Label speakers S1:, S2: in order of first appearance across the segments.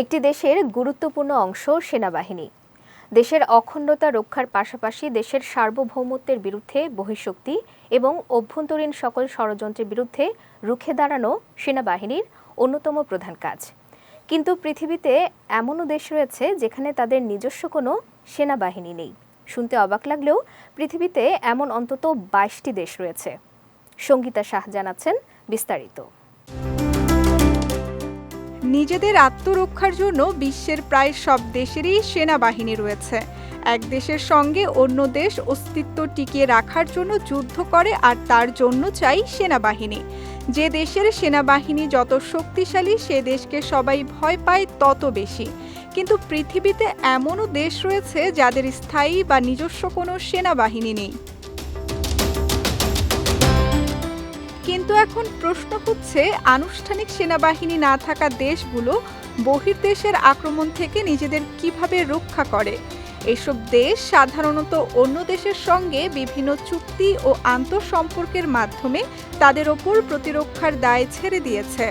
S1: একটি দেশের গুরুত্বপূর্ণ অংশ সেনাবাহিনী। দেশের অখণ্ডতা রক্ষার পাশাপাশি দেশের সার্বভৌমত্বের বিরুদ্ধে বহিঃশক্তি এবং অভ্যন্তরীণ সকল ষড়যন্ত্রের বিরুদ্ধে রুখে দাঁড়ানো সেনাবাহিনীর অন্যতম প্রধান কাজ। কিন্তু পৃথিবীতে এমনও দেশ রয়েছে যেখানে তাদের নিজস্ব কোনো সেনাবাহিনী নেই। শুনতে অবাক লাগলেও পৃথিবীতে এমন অন্তত বাইশটি দেশ রয়েছে। সঙ্গীতা শাহ জানাচ্ছেন বিস্তারিত।
S2: নিজেদের আত্মরক্ষার জন্য বিশ্বের প্রায় সব দেশেরই সেনাবাহিনী রয়েছে। এক দেশের সঙ্গে অন্য দেশ অস্তিত্ব টিকিয়ে রাখার জন্য যুদ্ধ করে আর তার জন্য চাই সেনাবাহিনী। যে দেশের সেনাবাহিনী যত শক্তিশালী, সে দেশকে সবাই ভয় পায় তত বেশি। কিন্তু পৃথিবীতে এমনও দেশ রয়েছে যাদের স্থায়ী বা নিজস্ব কোনো সেনাবাহিনী নেই। কিন্তু এখন প্রশ্ন হচ্ছে, আনুষ্ঠানিক সেনাবাহিনী না থাকা দেশগুলো বহির্দেশের আক্রমণ থেকে নিজেদের কীভাবে রক্ষা করে? এসব দেশ সাধারণত অন্য দেশের সঙ্গে বিভিন্ন চুক্তি ও আন্তঃসম্পর্কের মাধ্যমে তাদের ওপর প্রতিরক্ষার দায় ছেড়ে দিয়েছে।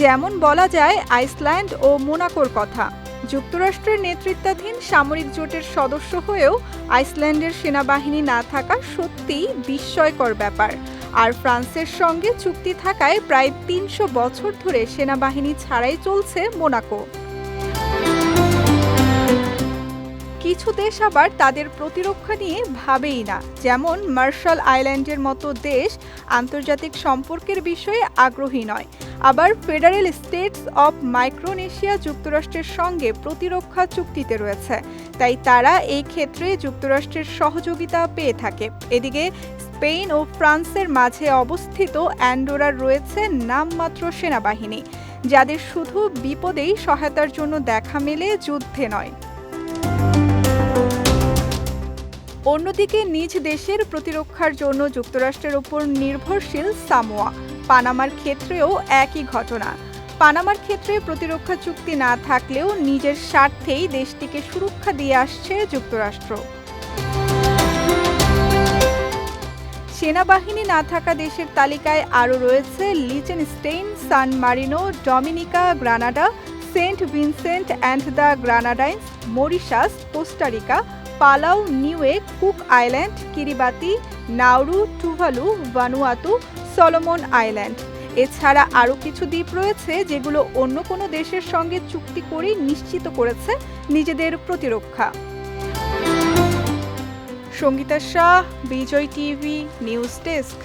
S2: যেমন বলা যায়, আইসল্যান্ড ও মোনাকোর কথা। যুক্তরাষ্ট্রের নেতৃত্বাধীন সামরিক জোটের সদস্য হয়েও আইসল্যান্ডের সেনাবাহিনী না থাকা সত্যিই বিস্ময়কর ব্যাপার। আর ফ্রান্সের সঙ্গে চুক্তি থাকায় প্রায় তিনশো বছর ধরে সেনাবাহিনী ছাড়াই চলছে মোনাকো। কিছু দেশ আবার তাদের প্রতিরক্ষা নিয়ে ভাবেই না। যেমন মার্শাল আইল্যান্ডের মতো দেশ আন্তর্জাতিক সম্পর্কের বিষয়ে আগ্রহী নয়। আবার ফেডারেল স্টেটস অব মাইক্রোনেশিয়া যুক্তরাষ্ট্রের সঙ্গে প্রতিরক্ষা চুক্তিতে রয়েছে। তাই তারা এই ক্ষেত্রে যুক্তরাষ্ট্রের সহযোগিতা পেয়ে থাকে। এদিকে স্পেন ও ফ্রান্সের মাঝে অবস্থিত অ্যান্ডোরার রয়েছে নামমাত্র সেনাবাহিনী, যাদের শুধু বিপদেই সহায়তার জন্য দেখা মেলে যুদ্ধে নয়। অন্যদিকে নিজ দেশের প্রতিরক্ষার জন্য যুক্তরাষ্ট্রের ওপর নির্ভরশীল সামোয়া। পানামার ক্ষেত্রেও একই ঘটনা। পানামার ক্ষেত্রে প্রতিরক্ষা চুক্তি না থাকলেও নিজের স্বার্থেই দেশটিকে সুরক্ষা দিয়ে আসছে যুক্তরাষ্ট্র। সেনাবাহিনী না থাকা দেশের তালিকায় আরও রয়েছে Liechtenstein, San Marino, Dominica Grenada, Saint Vincent and the Grenadines, Mauritius, Costa Rica Palau Niue Cook Island, Kiribati Nauru Tuvalu, Vanuatu Solomon Island. এছাড়া আরও কিছু দ্বীপ রয়েছে যেগুলো অন্য কোনো দেশের সঙ্গে চুক্তি করে নিশ্চিত করেছে নিজেদের প্রতিরক্ষা। Sangita Shah, Vijay TV, news desk.